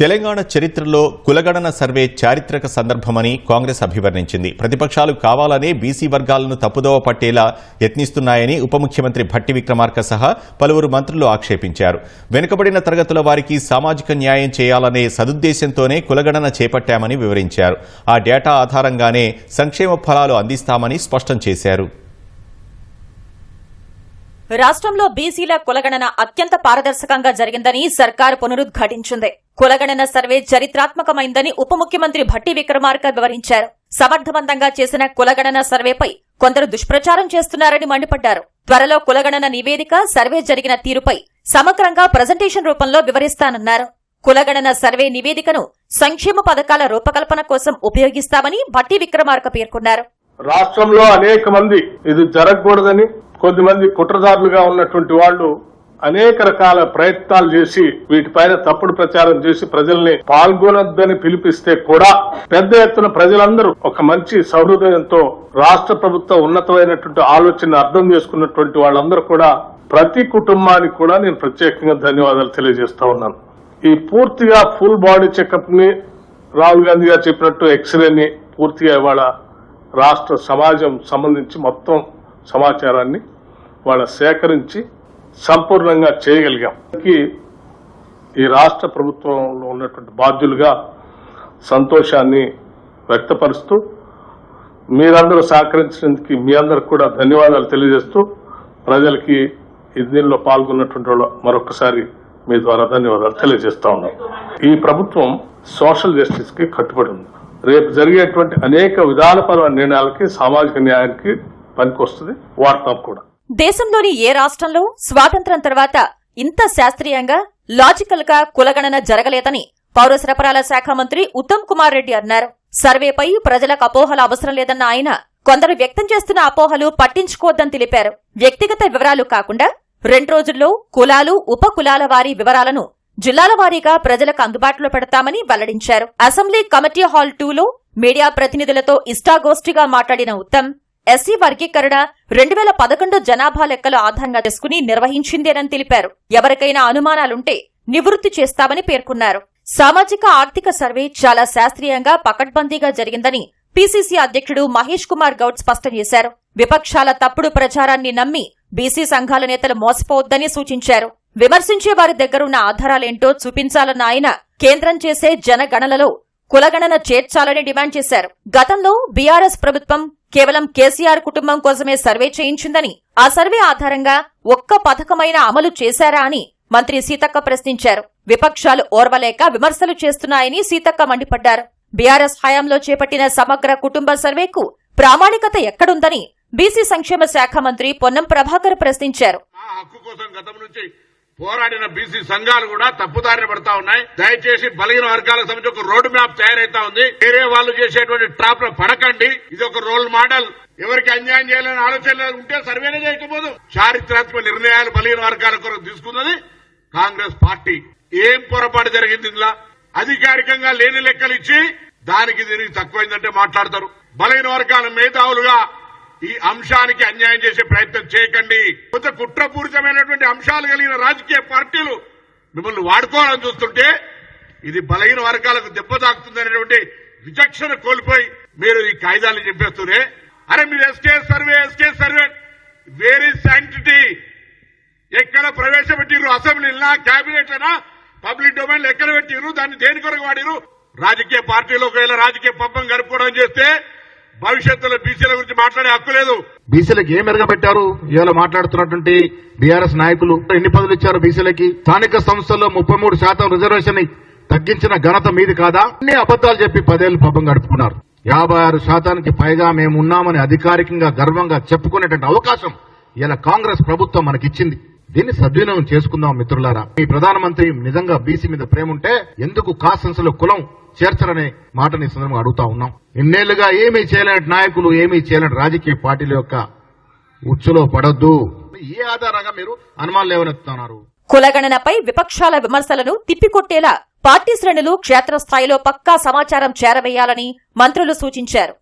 తెలంగాణ చరిత్రలో కులగణన సర్వే చారిత్రక సందర్భమని కాంగ్రెస్ అభివర్ణించింది. ప్రతిపక్షాలు కావాలనే బీసీ వర్గాలను తప్పుదోవ పట్టేలా యత్నిస్తున్నాయని ఉప ముఖ్యమంత్రి భట్టి విక్రమార్క సహా పలువురు మంత్రులు ఆక్షేపించారు. వెనుకబడిన తరగతుల వారికి సామాజిక న్యాయం చేయాలనే సదుద్దేశంతోనే కులగణన చేపట్టామని వివరించారు. ఆ డేటా ఆధారంగానే సంక్షేమ ఫలాలు అందిస్తామని స్పష్టం చేశారు. రాష్ట్రంలో బీసీల కులగణన అత్యంత పారదర్శకంగా జరిగిందని సర్కారు పునరుద్ఘాటించింది. కులగణన సర్వే చరిత్రాత్మకమైందని ఉప ముఖ్యమంత్రి భట్టి విక్రమార్క వివరించారు. సమర్థవంతంగా చేసిన కులగణన సర్వేపై కొందరు దుష్ప్రచారం చేస్తున్నారని మండిపడ్డారు. త్వరలో కులగణన నివేదిక సర్వే జరిగిన తీరుపై సమగ్రంగా ప్రజెంటేషన్ రూపంలో వివరిస్తానన్నారు. కులగణన సర్వే నివేదికను సంక్షేమ పథకాల రూపకల్పన కోసం ఉపయోగిస్తామని భట్టి విక్రమార్క పేర్కొన్నారు. రాష్ట్రంలో అనేక మంది ఇది జరగకూడదని కొద్దిమంది కుట్రదారులుగా ఉన్నటువంటి వాళ్ళు అనేక రకాల ప్రయత్నాలు చేసి వీటిపైన తప్పుడు ప్రచారం చేసి ప్రజల్ని పాల్గొనొద్దని పిలిపిస్తే కూడా పెద్ద ఎత్తున ప్రజలందరూ ఒక మంచి సౌహృదయంతో రాష్ట్ర ప్రభుత్వ ఉన్నతమైనటువంటి ఆలోచన అర్థం చేసుకున్నటువంటి వాళ్ళందరూ కూడా ప్రతి కుటుంబానికి కూడా నేను ప్రత్యేకంగా ధన్యవాదాలు తెలియజేస్తా ఉన్నాను. ఈ పూర్తిగా ఫుల్ బాడీ చెకప్ని రాహుల్ గాంధీ గారు చెప్పినట్టు ఎక్స్రేని పూర్తిగా ఇవాళ రాష్ట్ర సమాజం సంబంధించి మొత్తం సమాచారాన్ని వాళ్ళ సేకరించి సంపూర్ణంగా చేయగలిగాం. ఈ రాష్ట్ర ప్రభుత్వంలో ఉన్నటువంటి బాధ్యులుగా సంతోషాన్ని వ్యక్తపరుస్తూ మీరందరూ సహకరించినందుకు మీ అందరికి కూడా ధన్యవాదాలు తెలియజేస్తూ ప్రజలకి ఈ దీనిలో పాల్గొన్నటువంటి వాళ్ళు మరొకసారి మీ ద్వారా ధన్యవాదాలు తెలియజేస్తా ఉన్నాం. ఈ ప్రభుత్వం సోషల్ జస్టిస్కి కట్టుబడి ఉంది. రేపు జరిగేటువంటి అనేక విధానపరమైన నిర్ణయాలకి సామాజిక న్యాయానికి పనికొస్తుంది. వాడతాం కూడా. దేశంలోని ఏ రాష్ట్రంలో స్వాతంత్ర్యం తర్వాత ఇంత శాస్త్రీయంగా లాజికల్గా కులగణన జరగలేదని పౌర సరఫరాల శాఖ మంత్రి ఉత్తమ్ కుమార్ రెడ్డి అన్నారు. సర్వేపై ప్రజలకు అపోహల అవసరం లేదన్న ఆయన కొందరు వ్యక్తం చేస్తున్న అపోహలు పట్టించుకోవద్దని తెలిపారు. వ్యక్తిగత వివరాలు కాకుండా రెండు రోజుల్లో కులాలు ఉప కులాల వారి వివరాలను జిల్లాల వారీగా ప్రజలకు అందుబాటులో పెడతామని వెల్లడించారు. అసెంబ్లీ కమిటీ హాల్ టూలో మీడియా ప్రతినిధులతో ఇష్టాగోష్ఠిగా మాట్లాడిన ఉత్తమ్ ఎస్సీ వర్గీకరణ రెండు వేల పదకొండు జనాభా లెక్కలు ఆధారంగా చేసుకుని నిర్వహించిందేనని తెలిపారు. ఎవరికైనా అనుమానాలుంటే నివృత్తి చేస్తామని పేర్కొన్నారు. సామాజిక ఆర్థిక సర్వే చాలా శాస్త్రీయంగా పకడ్బందీగా జరిగిందని పీసీసీ అధ్యక్షుడు మహేష్ కుమార్ గౌడ్ స్పష్టం చేశారు. విపక్షాల తప్పుడు ప్రచారాన్ని నమ్మి బీసీ సంఘాల నేతలు మోసపోవద్దని సూచించారు. విమర్శించే వారి దగ్గరున్న ఆధారాలేంటో చూపించాలన్న ఆయన కేంద్రం చేసే జనగణనలో కులగణన చేర్చాలని డిమాండ్ చేశారు. గతంలో బీఆర్ఎస్ ప్రభుత్వం కేవలం కేసీఆర్ కుటుంబం కోసమే సర్వే చేయించిందని ఆ సర్వే ఆధారంగా ఒక్క పథకమైన అమలు చేశారా అని మంత్రి సీతక్క ప్రశ్నించారు. విపక్షాలు ఓర్వలేక విమర్శలు చేస్తున్నాయని సీతక్క మండిపడ్డారు. బీఆర్ఎస్ హయాంలో చేపట్టిన సమగ్ర కుటుంబ సర్వేకు ప్రామాణికత ఎక్కడుందని బీసీ సంక్షేమ శాఖ మంత్రి పొన్నం ప్రభాకర్ ప్రశ్నించారు. పోరాడిన బీసీ సంఘాలు కూడా తప్పుదారిన పడతా ఉన్నాయి. దయచేసి బలహీన వర్గాలకు సంబంధించి ఒక రోడ్ మ్యాప్ తయారైతా ఉంది. వేరే వాళ్ళు చేసేటువంటి ట్రాప్లో పడకండి. ఇది ఒక రోల్ మోడల్. ఎవరికి అన్యాయం చేయాలని ఆలోచన ఉంటే సర్వేనే చేయకపోదు. చారిత్రాత్మక నిర్ణయాలు బలహీన వర్గాల కొరకు తీసుకున్నది కాంగ్రెస్ పార్టీ. ఏం పొరపాటు జరిగింది ఇందులో? అధికారికంగా లేని లెక్కలు ఇచ్చి దానికి దీనికి తక్కువైందంటే మాట్లాడతారు. బలహీన వర్గాల మేధావులుగా ఈ అంశానికి అన్యాయం చేసే ప్రయత్నం చేయకండి. కొంత కుట్రపూరితమైనటువంటి అంశాలు కలిగిన రాజకీయ పార్టీలు మిమ్మల్ని వాడుకోవాలని చూస్తుంటే ఇది బలహీన వర్గాలకు దెబ్బ తాకుతుందనేటువంటి విచక్షణ కోల్పోయి మీరు ఈ కాయిదాలు చెప్పేస్తూనే అరే మీరు SK survey SK survey very sanctity ఎక్కడ ప్రవేశపెట్టిరు అసెంబ్లీనా క్యాబినెట్ అయినా పబ్లిక్ డొమైన్ ఎక్కడ పెట్టిరు దాన్ని దేని కొరకు వాడిరు రాజకీయ పార్టీలో ఒకవేళ రాజకీయ పబ్బం గడుపుకోవడం చేస్తే భవిష్యత్తులో బీసీల గురించి మాట్లాడే హక్కు లేదు. బీసీలకు ఏం మెరుగబెట్టారు ఇవాళ మాట్లాడుతున్నటువంటి బీఆర్ఎస్ నాయకులు ఎన్ని పదవులు ఇచ్చారు బీసీలకి? స్థానిక సంస్థల్లో ముప్పై మూడు శాతం రిజర్వేషన్ తగ్గించిన ఘనత మీది కాదా? అన్ని అబద్దాలు చెప్పి పదేళ్ళు పబ్బం గడుపుకున్నారు యాభై ఆరు శాతానికి పైగా మేము ఉన్నామని అధికారికంగా గర్వంగా చెప్పుకునేటువంటి అవకాశం ఇలా కాంగ్రెస్ ప్రభుత్వం మనకిచ్చింది. దీన్ని సద్వినియోగం చేసుకుందాం మిత్రులారా. మీ ప్రధానమంత్రి నిజంగా బీసీ మీద ప్రేమ ఉంటే ఎందుకు కాసెన్స్లో కులం చేర్చరనే మాటని సందర్భంగా అడుగుతా ఉన్నాం. ఇన్నేళ్ళుగా ఏమీ చేయలేని నాయకులు ఏమీ చేయలేని రాజకీయ పార్టీల యొక్క ఉచ్చులో పడొద్దు. ఏ ఆధారంగా మీరు అనుమానాలు లేవనెత్తుతున్నారు? కులగణనపై విపక్షాల విమర్శలను తిప్పికొట్టేలా పార్టీ శ్రేణులు క్షేత్రస్థాయిలో పక్కా సమాచారం చేరవేయాలని మంత్రులు సూచించారు.